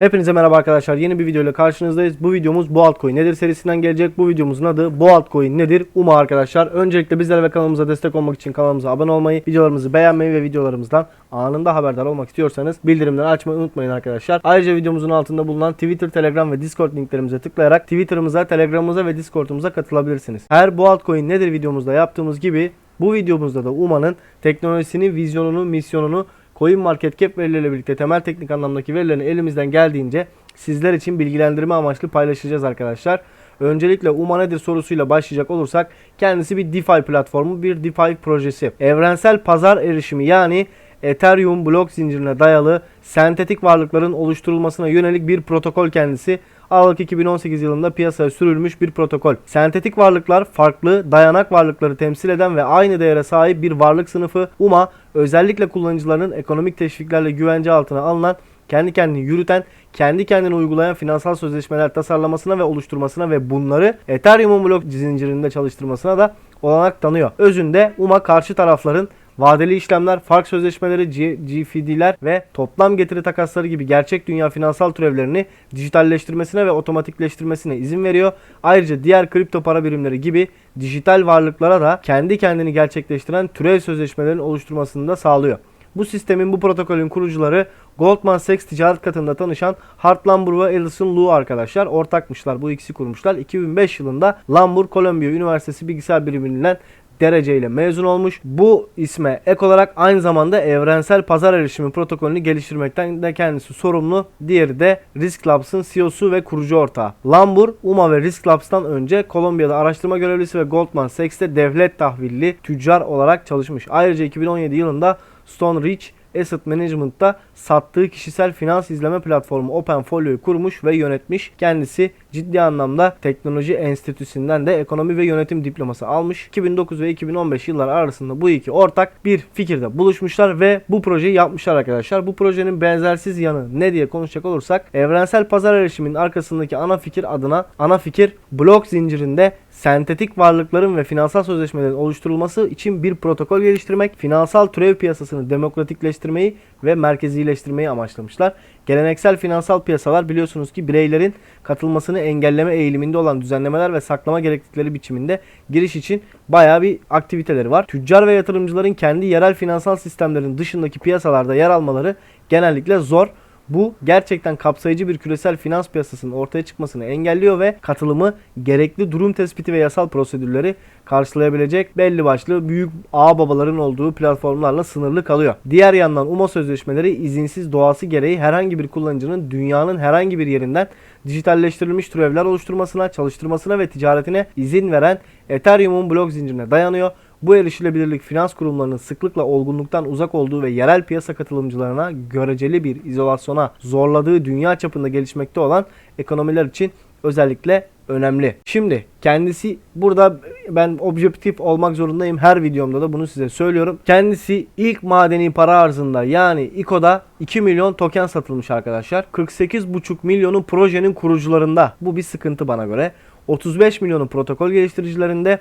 Hepinize merhaba arkadaşlar. Yeni bir video ile karşınızdayız. Bu videomuz bu altcoin nedir serisinden gelecek. Bu videomuzun adı bu altcoin nedir? UMA arkadaşlar. Öncelikle bizlere ve kanalımıza destek olmak için kanalımıza abone olmayı, videolarımızı beğenmeyi ve videolarımızdan anında haberdar olmak istiyorsanız bildirimleri açmayı unutmayın arkadaşlar. Ayrıca videomuzun altında bulunan Twitter, Telegram ve Discord linklerimize tıklayarak Twitter'ımıza, Telegram'ımıza ve Discord'umuza katılabilirsiniz. Her bu altcoin nedir videomuzda yaptığımız gibi bu videomuzda da UMA'nın teknolojisini, vizyonunu, misyonunu CoinMarketCap verileriyle birlikte temel teknik anlamdaki verilerini elimizden geldiğince sizler için bilgilendirme amaçlı paylaşacağız arkadaşlar. Öncelikle UMA nedir sorusuyla başlayacak olursak kendisi bir DeFi platformu, bir DeFi projesi. Evrensel pazar erişimi yani Ethereum blok zincirine dayalı sentetik varlıkların oluşturulmasına yönelik bir protokol kendisi. Aralık 2018 yılında piyasaya sürülmüş bir protokol. Sentetik varlıklar farklı dayanak varlıkları temsil eden ve aynı değere sahip bir varlık sınıfı. UMA özellikle kullanıcıların ekonomik teşviklerle güvence altına alınan kendi kendini yürüten, kendi kendini uygulayan finansal sözleşmeler tasarlamasına ve oluşturmasına ve bunları Ethereum blok zincirinde çalıştırmasına da olanak tanıyor. Özünde UMA karşı tarafların vadeli işlemler, fark sözleşmeleri, G- GFD'ler ve toplam getiri takasları gibi gerçek dünya finansal türevlerini dijitalleştirmesine ve otomatikleştirmesine izin veriyor. Ayrıca diğer kripto para birimleri gibi dijital varlıklara da kendi kendini gerçekleştiren türev sözleşmelerin oluşturmasını da sağlıyor. Bu sistemin bu protokolün kurucuları Goldman Sachs ticaret katında tanışan Hart Lambur ve Alison Lu arkadaşlar. Ortakmışlar bu ikisi kurmuşlar. 2005 yılında Lambur Columbia Üniversitesi bilgisayar biliminden dereceyle mezun olmuş. Bu isme ek olarak aynı zamanda evrensel pazar erişimi protokolünü geliştirmekten de kendisi sorumlu. Diğeri de Risk Labs'ın CEO'su ve kurucu ortağı. Lambur, UMA ve Risk Labs'tan önce Kolombiya'da araştırma görevlisi ve Goldman Sachs'te devlet tahvilli tüccar olarak çalışmış. Ayrıca 2017 yılında Stone Ridge Asset Management'ta sattığı kişisel finans izleme platformu OpenFolio'yu kurmuş ve yönetmiş. Kendisi ciddi anlamda teknoloji enstitüsünden de ekonomi ve yönetim diploması almış. 2009 ve 2015 yıllar arasında bu iki ortak bir fikirde buluşmuşlar ve bu projeyi yapmışlar arkadaşlar. Bu projenin benzersiz yanı ne diye konuşacak olursak evrensel pazar erişiminin arkasındaki ana fikir adına ana fikir blok zincirinde sentetik varlıkların ve finansal sözleşmelerin oluşturulması için bir protokol geliştirmek, finansal türev piyasasını demokratikleştirmeyi ve merkezileştirmeyi amaçlamışlar. Geleneksel finansal piyasalar biliyorsunuz ki bireylerin katılmasını engelleme eğiliminde olan düzenlemeler ve saklama gereklilikleri biçiminde giriş için bayağı bir aktiviteleri var. Tüccar ve yatırımcıların kendi yerel finansal sistemlerin dışındaki piyasalarda yer almaları genellikle zor. Bu gerçekten kapsayıcı bir küresel finans piyasasının ortaya çıkmasını engelliyor ve katılımı gerekli durum tespiti ve yasal prosedürleri karşılayabilecek belli başlı büyük ağ babaların olduğu platformlarla sınırlı kalıyor. Diğer yandan UMA sözleşmeleri izinsiz doğası gereği herhangi bir kullanıcının dünyanın herhangi bir yerinden dijitalleştirilmiş türevler oluşturmasına, çalıştırmasına ve ticaretine izin veren Ethereum'un blok zincirine dayanıyor. Bu erişilebilirlik finans kurumlarının sıklıkla olgunluktan uzak olduğu ve yerel piyasa katılımcılarına göreceli bir izolasyona zorladığı dünya çapında gelişmekte olan ekonomiler için özellikle önemli. Şimdi kendisi burada ben objektif olmak zorundayım. Her videomda da bunu size söylüyorum. Kendisi ilk madeni para arzında yani İKO'da 2 milyon token satılmış arkadaşlar. 48,5 milyonu projenin kurucularında. Bu bir sıkıntı bana göre. 35 milyonu protokol geliştiricilerinde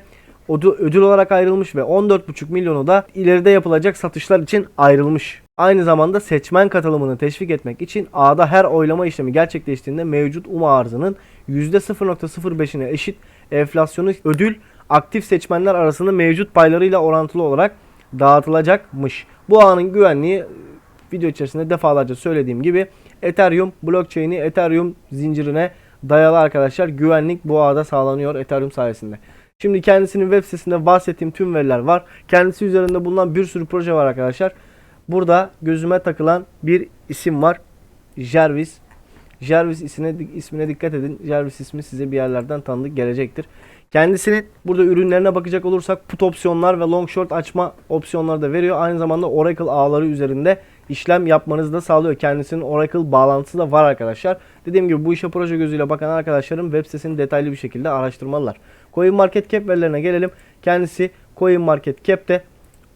ödül olarak ayrılmış ve 14,5 milyonu da ileride yapılacak satışlar için ayrılmış. Aynı zamanda seçmen katılımını teşvik etmek için A'da her oylama işlemi gerçekleştiğinde mevcut UMA arzının %0.05'ine eşit enflasyonu ödül aktif seçmenler arasında mevcut paylarıyla orantılı olarak dağıtılacakmış. Bu ağın güvenliği video içerisinde defalarca söylediğim gibi Ethereum blockchain'i Ethereum zincirine dayalı arkadaşlar güvenlik bu ağda sağlanıyor Ethereum sayesinde. Şimdi kendisinin web sitesinde bahsettiğim tüm veriler var. Kendisi üzerinde bulunan bir sürü proje var arkadaşlar. Burada gözüme takılan bir isim var. Jarvis. Jarvis ismine, ismine dikkat edin. Jarvis ismi size bir yerlerden tanıdık gelecektir. Kendisinin burada ürünlerine bakacak olursak put opsiyonlar ve long short açma opsiyonları da veriyor. Aynı zamanda Oracle ağları üzerinde işlem yapmanızı da sağlıyor. Kendisinin Oracle bağlantısı da var arkadaşlar. Dediğim gibi bu işe proje gözüyle bakan arkadaşlarım web sitesini detaylı bir şekilde araştırmalılar. CoinMarketCap verilerine gelelim. Kendisi CoinMarketCap'te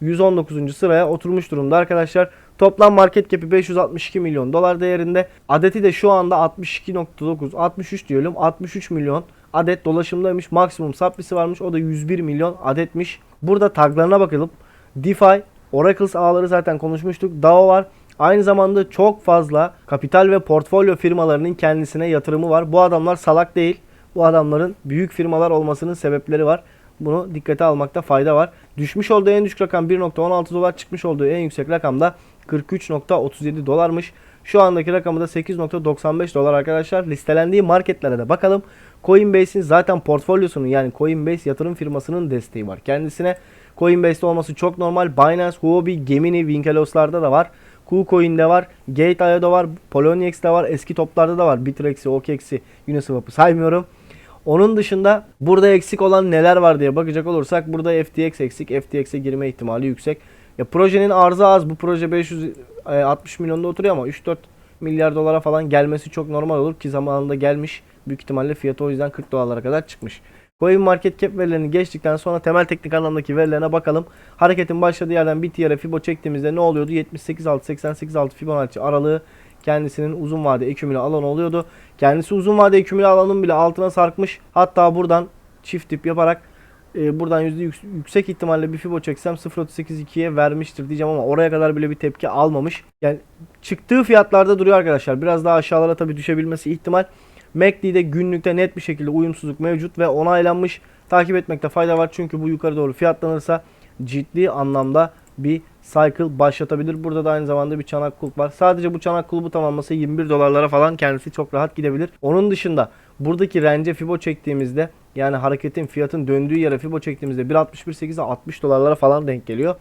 119. sıraya oturmuş durumda arkadaşlar. Toplam market cap'i 562 milyon dolar değerinde. Adeti de şu anda 62.9 63 diyelim 63 milyon adet dolaşımdaymış. Maksimum supply'si varmış. O da 101 milyon adetmiş. Burada taglarına bakalım. DeFi, Oracles ağları zaten konuşmuştuk. DAO var. Aynı zamanda çok fazla kapital ve portfolyo firmalarının kendisine yatırımı var. Bu adamlar salak değil. Bu adamların büyük firmalar olmasının sebepleri var. Bunu dikkate almakta fayda var. Düşmüş olduğu en düşük rakam 1.16 dolar, çıkmış olduğu en yüksek rakam da 43.37 dolarmış. Şu andaki rakamı da 8.95 dolar arkadaşlar. Listelendiği marketlere de bakalım. Coinbase'in zaten portfolyosunun yani Coinbase yatırım firmasının desteği var. Kendisine Coinbase'de olması çok normal. Binance, Huobi, Gemini, Winkelos'larda da var. KuCoin'de var, Gate.io'da var, Poloniex'te var, eski toplarda da var. Bitrex'i, OKEx'i, Uniswap'ı saymıyorum. Onun dışında burada eksik olan neler var diye bakacak olursak burada FTX eksik. FTX'e girme ihtimali yüksek. Ya projenin arzı az. Bu proje 560 milyonda oturuyor ama 3-4 milyar dolara falan gelmesi çok normal olur ki zamanında gelmiş. Büyük ihtimalle fiyatı o yüzden 40 dolarlara kadar çıkmış. Coin Market Cap verilerini geçtikten sonra temel teknik anlamdaki verilerine bakalım. Hareketin başladığı yerden bir tiyara Fibo çektiğimizde ne oluyordu? 78.6-88.6 Fibonacci aralığı kendisinin uzun vade ekümüle alanı oluyordu. Kendisi uzun vade ekümüle alanın bile altına sarkmış. Hatta buradan çift dip yaparak e, buradan yüzde yük- yüksek ihtimalle bir Fibo çeksem 0.38.2'ye vermiştir diyeceğim ama oraya kadar bile bir tepki almamış. Yani çıktığı fiyatlarda duruyor arkadaşlar. Biraz daha aşağılara tabii düşebilmesi ihtimal. MACD'de günlükte net bir şekilde uyumsuzluk mevcut ve onaylanmış. Takip etmekte fayda var çünkü bu yukarı doğru fiyatlanırsa ciddi anlamda bir cycle başlatabilir. Burada da aynı zamanda bir çanak kulp var. Sadece bu çanak kulbu tamamlasa 21 dolarlara falan kendisi çok rahat gidebilir. Onun dışında buradaki rence Fibo çektiğimizde yani hareketin fiyatın döndüğü yere Fibo çektiğimizde 1.61.8'e 60 dolarlara falan denk geliyor.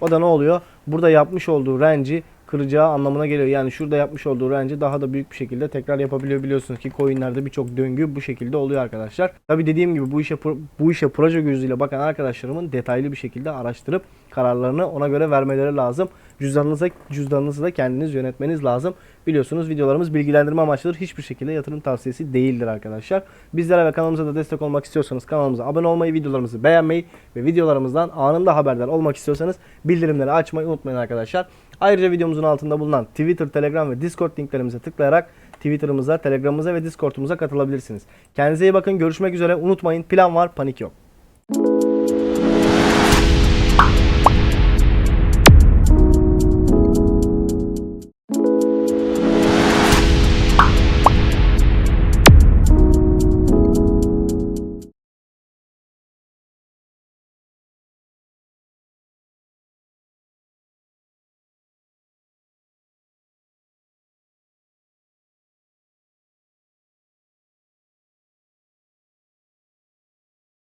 O da ne oluyor? Burada yapmış olduğu range'i kıracağı anlamına geliyor. Yani şurada yapmış olduğu range'i daha da büyük bir şekilde tekrar yapabiliyor biliyorsunuz ki coinlerde birçok döngü bu şekilde oluyor arkadaşlar. Tabi dediğim gibi bu işe bu işe proje gözüyle bakan arkadaşlarımın detaylı bir şekilde araştırıp kararlarını ona göre vermeleri lazım. Cüzdanınıza cüzdanınızı da kendiniz yönetmeniz lazım. Biliyorsunuz videolarımız bilgilendirme amaçlıdır. Hiçbir şekilde yatırım tavsiyesi değildir arkadaşlar. Bizlere ve kanalımıza da destek olmak istiyorsanız kanalımıza abone olmayı, videolarımızı beğenmeyi ve videolarımızdan anında haberdar olmak istiyorsanız bildirimleri açmayı unutmayın arkadaşlar. Ayrıca videomuzun altında bulunan Twitter, Telegram ve Discord linklerimize tıklayarak Twitter'ımıza, Telegram'ımıza ve Discord'umuza katılabilirsiniz. Kendinize iyi bakın. Görüşmek üzere. Unutmayın plan var, panik yok.